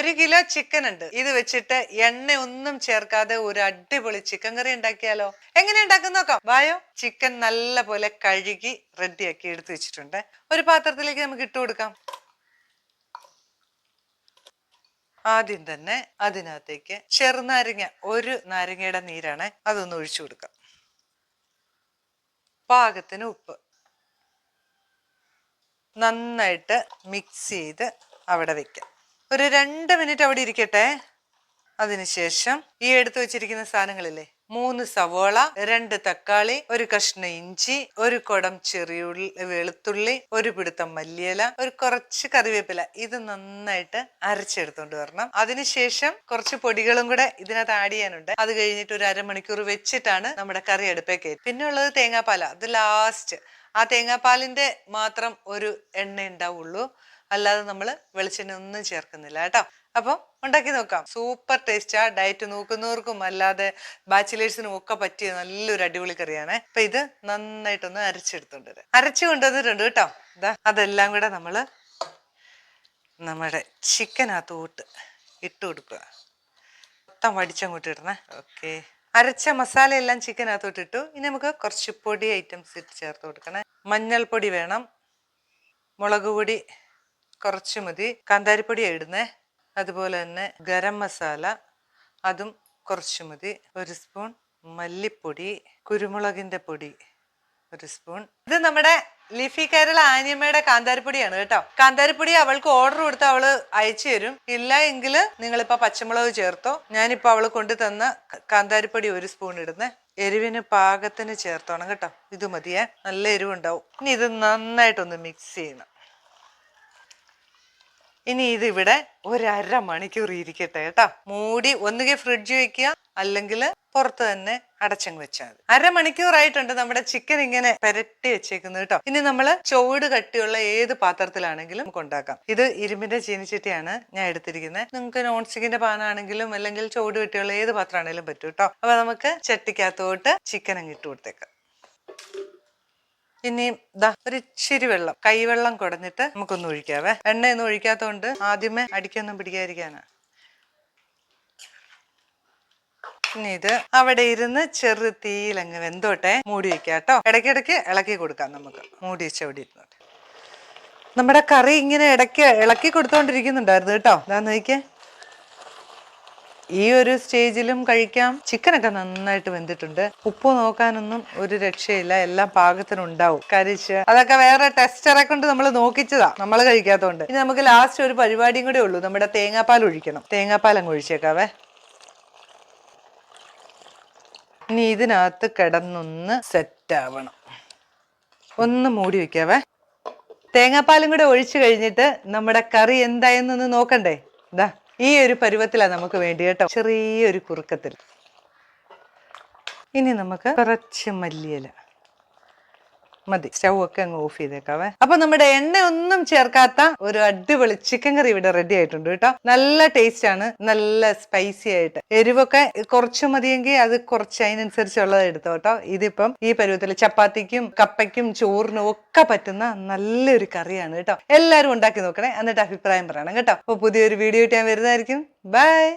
ഒരു kilo chicken ഉണ്ട്. ഇത് വെച്ചിട്ട് എണ്ണ ഒന്നും ചേർക്കാതെ ഒരു അടിപൊളി ചിക്കൻ കറി ഉണ്ടാക്കിയാലോ? എങ്ങനെ ഉണ്ടാക്കുന്ന നോക്കാം. വായോ ചിക്കൻ നല്ല പോലെ കഴുകി റെഡിയാക്കി എടുത്തു വെച്ചിട്ടുണ്ട്. ഒരു പാത്രത്തിലേക്ക് നമുക്ക് ഇട്ട് കൊടുക്കാം. ആദ്യം തന്നെ അതിനകത്തേക്ക് ചെറുനാരങ്ങ ഒരു നാരങ്ങയുടെ നീരാണ് അതൊന്ന് ഒഴിച്ചു കൊടുക്കാം. പാകത്തിന് ഉപ്പ്. നന്നായിട്ട് മിക്സ് ചെയ്ത് അവിടെ വെക്കാം. ഒരു രണ്ട് മിനിറ്റ് അവിടെ ഇരിക്കട്ടെ. അതിനുശേഷം ഈ എടുത്തു വെച്ചിരിക്കുന്ന സാധനങ്ങളില്ലേ? മൂന്ന് സവോള രണ്ട് തക്കാളി ഒരു കഷ്ണ ഇഞ്ചി ഒരു കുടം ചെറിയുള്ളി വെളുത്തുള്ളി ഒരു പിടുത്തം മല്ലിയില ഒരു കുറച്ച് കറിവേപ്പില. ഇത് നന്നായിട്ട് അരച്ചെടുത്തോണ്ട് വരണം. അതിനുശേഷം കുറച്ച് പൊടികളും കൂടെ ഇതിനകത്ത് ആഡ് ചെയ്യാനുണ്ട്. അത് കഴിഞ്ഞിട്ട് ഒരു അരമണിക്കൂർ വെച്ചിട്ടാണ് നമ്മുടെ കറി അടുപ്പേ കയറ്റി പിന്നെ ഉള്ളത് തേങ്ങാപ്പാല. അത് ലാസ്റ്റ് ആ തേങ്ങാപ്പാലിന്റെ മാത്രം ഒരു എണ്ണ ഉണ്ടാവുള്ളൂ. അല്ലാതെ നമ്മൾ വെളിച്ചെണ്ണ ഒന്നും ചേർക്കുന്നില്ല കേട്ടോ. അപ്പം ഉണ്ടാക്കി നോക്കാം. സൂപ്പർ ടേസ്റ്റാ ഡയറ്റ് നോക്കുന്നവർക്കും അല്ലാതെ ബാച്ചിലേഴ്സിനും ഒക്കെ പറ്റിയ നല്ലൊരു അടിപൊളി കറിയാണ്. അപ്പൊ ഇത് നന്നായിട്ടൊന്ന് അരച്ചെടുത്തുണ്ട് അരച്ചു കൊണ്ടുവന്നിട്ടുണ്ട് കേട്ടോ. ഇതാ അതെല്ലാം കൂടെ നമ്മൾ നമ്മുടെ ചിക്കനകത്തോട്ട് ഇട്ട് കൊടുക്കുക. മൊത്തം വടിച്ചങ്ങോട്ട് ഇടണേ. ഓക്കെ അരച്ച മസാല എല്ലാം ചിക്കനകത്തോട്ട് ഇട്ടു. ഇനി നമുക്ക് കുറച്ച് പൊടി ഐറ്റംസ് ഇട്ട് ചേർത്ത് കൊടുക്കണേ. മഞ്ഞൾപ്പൊടി വേണം. മുളക് പൊടി കുറച്ച് മതി. കാന്താരിപ്പൊടിയാണ് ഇടുന്നേ. അതുപോലെ തന്നെ ഗരം മസാല അതും കുറച്ച് മതി. ഒരു സ്പൂൺ മല്ലിപ്പൊടി കുരുമുളകിന്റെ പൊടി ഒരു സ്പൂൺ. ഇത് നമ്മുടെ ലിഫി കേരള ആനിയമ്മയുടെ കാന്താരിപ്പൊടിയാണ് കേട്ടോ. കാന്താരിപ്പൊടി അവൾക്ക് ഓർഡർ കൊടുത്ത് അവൾ അയച്ചു തരും. ഇല്ല എങ്കിൽ നിങ്ങളിപ്പോ പച്ചമുളക് ചേർത്തോ. ഞാനിപ്പോ അവൾ കൊണ്ടു തന്ന കാന്താരിപ്പൊടി ഒരു സ്പൂൺ ഇടുന്ന. എരിവിന് പാകത്തിന് ചേർത്തോണം കേട്ടോ. ഇത് മതിയേ. നല്ല എരിവുണ്ടാവും. ഇനി ഇത് നന്നായിട്ടൊന്ന് മിക്സ് ചെയ്യണം. ഇനി ഇതിവിടെ ഇവിടെ ഒരര മണിക്കൂർ ഇരിക്കട്ടെ കേട്ടോ. മൂടി ഒന്നുകിൽ ഫ്രിഡ്ജ് വെക്കുക അല്ലെങ്കിൽ പുറത്ത് തന്നെ അടച്ചങ്ങ് വെച്ചാൽ മതി. അരമണിക്കൂറായിട്ടുണ്ട് നമ്മുടെ ചിക്കൻ ഇങ്ങനെ പെരട്ടി വെച്ചേക്കുന്നത് കേട്ടോ. ഇനി നമ്മൾ ചുവട് കട്ടിയുള്ള ഏത് പാത്രത്തിലാണെങ്കിലും നമുക്ക് ഉണ്ടാക്കാം. ഇത് ഇരുമ്പിന്റെ ചീനിച്ചട്ടിയാണ് ഞാൻ എടുത്തിരിക്കുന്നത്. നിങ്ങൾക്ക് നോൺ സ്റ്റിക്കിന്റെ പാനാണെങ്കിലും അല്ലെങ്കിൽ ചുവട് കട്ടിയുള്ള ഏത് പാത്രമാണെങ്കിലും പറ്റും കേട്ടോ. അപ്പൊ നമുക്ക് ചട്ടിക്കകത്തോട്ട് ചിക്കൻ അങ്ങ് ഇട്ട് കൊടുത്തേക്കാം. ഇനി ദാ ഒരു ഇച്ചിരി വെള്ളം കൈവെള്ളം കുടഞ്ഞിട്ട് നമുക്കൊന്ന് ഒഴിക്കാവേ. എണ്ണയൊന്നും ഒഴിക്കാത്തതുകൊണ്ട് ആദ്യമേ അടിക്കൊന്നും പിടിക്കാതിരിക്കാനാ. ഇനി ഇത് അവിടെ ഇരുന്ന് ചെറു തീയിലങ്ങ് വെന്തോട്ടെ മൂടി വെക്കാം കേട്ടോ ഇടയ്ക്കിടയ്ക്ക് ഇളക്കി കൊടുക്കാം നമുക്ക്. മൂടി വെച്ച് അവിടെ ഇരുന്നോട്ടെ. നമ്മുടെ കറി ഇങ്ങനെ ഇടയ്ക്ക് ഇളക്കി കൊടുത്തോണ്ടിരിക്കുന്നുണ്ടായിരുന്നു കേട്ടോ. എന്താന്ന് നോക്കിയേ. ഈ ഒരു സ്റ്റേജിലും കഴിക്കാം. ചിക്കനൊക്കെ നന്നായിട്ട് വെന്തിട്ടുണ്ട്. ഉപ്പ് നോക്കാനൊന്നും ഒരു രക്ഷയില്ല. എല്ലാം പാകത്തിനുണ്ടാവും. കരിച്ച്. അതൊക്കെ വേറെ ടെസ്റ്ററെ കൊണ്ട് നമ്മൾ നോക്കിച്ചതാ. നമ്മൾ കഴിക്കാത്തതുകൊണ്ട് ഇനി നമുക്ക് ലാസ്റ്റ് ഒരു പരിപാടിയും കൂടെ ഉള്ളൂ. നമ്മുടെ തേങ്ങാപ്പാൽ ഒഴിക്കണം. തേങ്ങാപ്പാൽ അങ്ങ് ഒഴിച്ചേക്കാവേ. ഇനി ഇതിനകത്ത് കിടന്നൊന്ന് സെറ്റ് ആവണം. ഒന്ന് മൂടി വെക്കാവേ. തേങ്ങാപ്പാലും കൂടെ ഒഴിച്ചു കഴിഞ്ഞിട്ട് നമ്മുടെ കറി എന്തായെന്നൊന്ന് നോക്കണ്ടേ? ഇതാ ഈ ഒരു പരുവത്തിലാണ് നമുക്ക് വേണ്ടി കേട്ടോ. ചെറിയൊരു കുറുക്കത്തിൽ. ഇനി നമുക്ക് കുറച്ച് മല്ലിയില. മതി. സ്റ്റൗ ഒക്കെ അങ്ങ് ഓഫ് ചെയ്തേക്കാവേ. അപ്പൊ നമ്മുടെ എണ്ണ ഒന്നും ചേർക്കാത്ത ഒരു അടിപൊളി ചിക്കൻ കറി ഇവിടെ റെഡി ആയിട്ടുണ്ട് കേട്ടോ. നല്ല ടേസ്റ്റ് ആണ്. നല്ല സ്പൈസി ആയിട്ട്. എരിവൊക്കെ കുറച്ച് മതിയെങ്കിൽ അത് കുറച്ച് അതിനനുസരിച്ചുള്ളത് എടുത്തോ കേട്ടോ. ഇതിപ്പം ഈ പരുവത്തിൽ ചപ്പാത്തിക്കും കപ്പയ്ക്കും ചോറിനും ഒക്കെ പറ്റുന്ന നല്ലൊരു കറിയാണ് കേട്ടോ. എല്ലാവരും ഉണ്ടാക്കി നോക്കണേ. എന്നിട്ട് അഭിപ്രായം പറയണം കേട്ടോ. അപ്പൊ പുതിയൊരു വീഡിയോ ഞാൻ വരുന്നതായിരിക്കും. ബൈ